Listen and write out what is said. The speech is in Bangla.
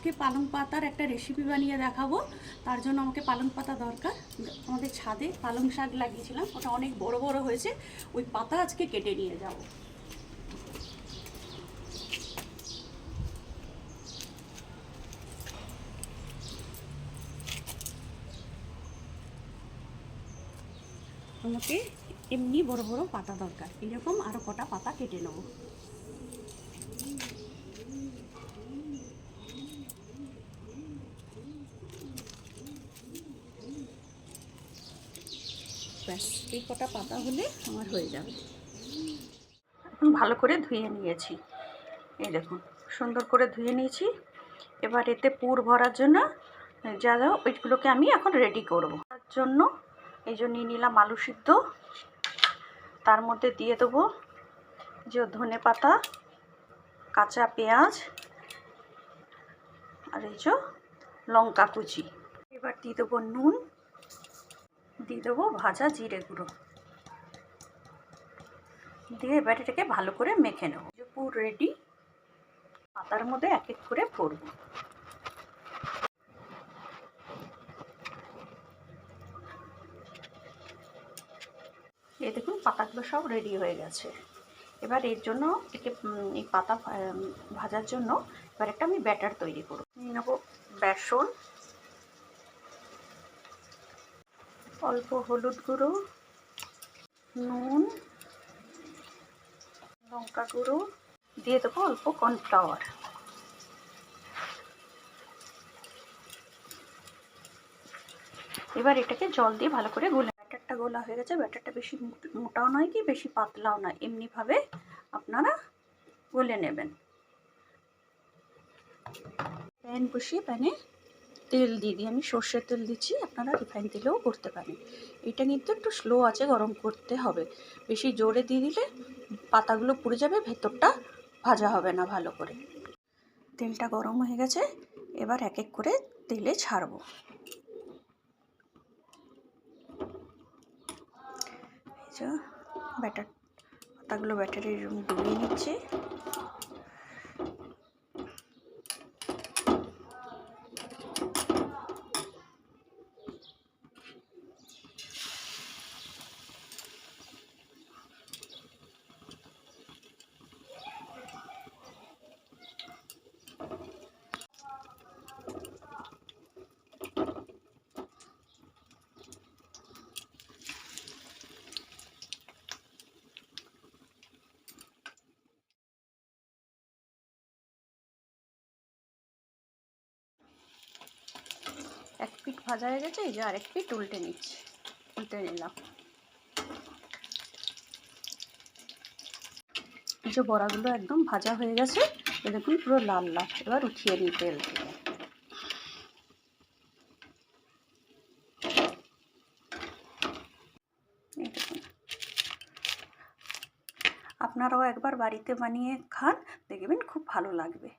আজকে পালং পাতার একটা রেসিপি বানিয়ে দেখাবো। তার জন্য আমাকে পালং পাতা দরকার। আমাদের ছাদে পালং শাক লাগিয়েছিলাম, ওটা অনেক বড় বড় হয়েছে। ওই পাতা আজকে কেটে নিয়ে যাব। আমাকে এমনি বড় বড় পাতা দরকার। এরকম আরও কটা পাতা কেটে নেব। ব্যাস, এই কটা পাতা হলে আমার হয়ে যাবে। এখন ভালো করে ধুয়ে নিয়েছি। এই দেখুন, সুন্দর করে ধুয়ে নিয়েছি। এবার এতে পুর ভরার জন্য যা যা ওইগুলোকে আমি এখন রেডি করব। তার জন্য এই জন্য নিয়ে নিলাম আলু সিদ্ধ। তার মধ্যে দিয়ে দেবো যে ধনে পাতা, কাঁচা পেঁয়াজ, আর এই যে লঙ্কা কুচি। এবার দিয়ে দেবো নুন। দিয়ে দেবো ভাজা জিরে গুঁড়ো। দিয়ে এবার এটাকে ভালো করে মেখে নেব। পুর রেডি পাতার মধ্যে এক এক করে পরবো এই দেখুন, পাতাগুলো সব রেডি হয়ে গেছে। এবার এর জন্য একে এই পাতা ভাজার জন্য এবার একটা আমি ব্যাটার তৈরি করব। নেব বেসন অল্প হলুদ গুঁড়ো, নুন, লঙ্কা গুঁড়ো, দিয়ে দেবো অল্প কর্নফ্লাওয়ার। এবার এটাকে জল দিয়ে ভালো করে গুলে ব্যাটারটা গোলা হয়ে গেছে, ব্যাটারটা বেশি মোট- মোটাও নয় কি, বেশি পাতলাও নয়। এমনিভাবে আপনারা গলে নেবেন। প্যান বসিয়ে প্যানে তেল দিয়ে দিই। আমি সর্ষের তেল দিচ্ছি, আপনারা রিফাইন তেলেও করতে পারেন। এটা কিন্তু একটু স্লো আছে, গরম করতে হবে। বেশি জোরে দিয়ে দিলে পাতাগুলো পুড়ে যাবে, ভেতরটা ভাজা হবে না ভালো করে। তেলটা গরম হয়ে গেছে, এবার এক এক করে তেলে ছাড়বো। ব্যাটার, পাতাগুলো ব্যাটারি ডুবিয়ে নিচ্ছি। পিঠ ভাজা হয়ে গেছে, এই যে আরেক পিঠ উল্টে নিচ্ছি, উল্টে নিলাম। এই যে বড়াগুলো একদম ভাজা হয়ে গেছে দেখুন পুরো লাল লাল, এবার উঠিয়ে নিই তেল আপনারাও একবার বাড়িতে বানিয়ে খান, দেখবেন খুব ভালো লাগবে।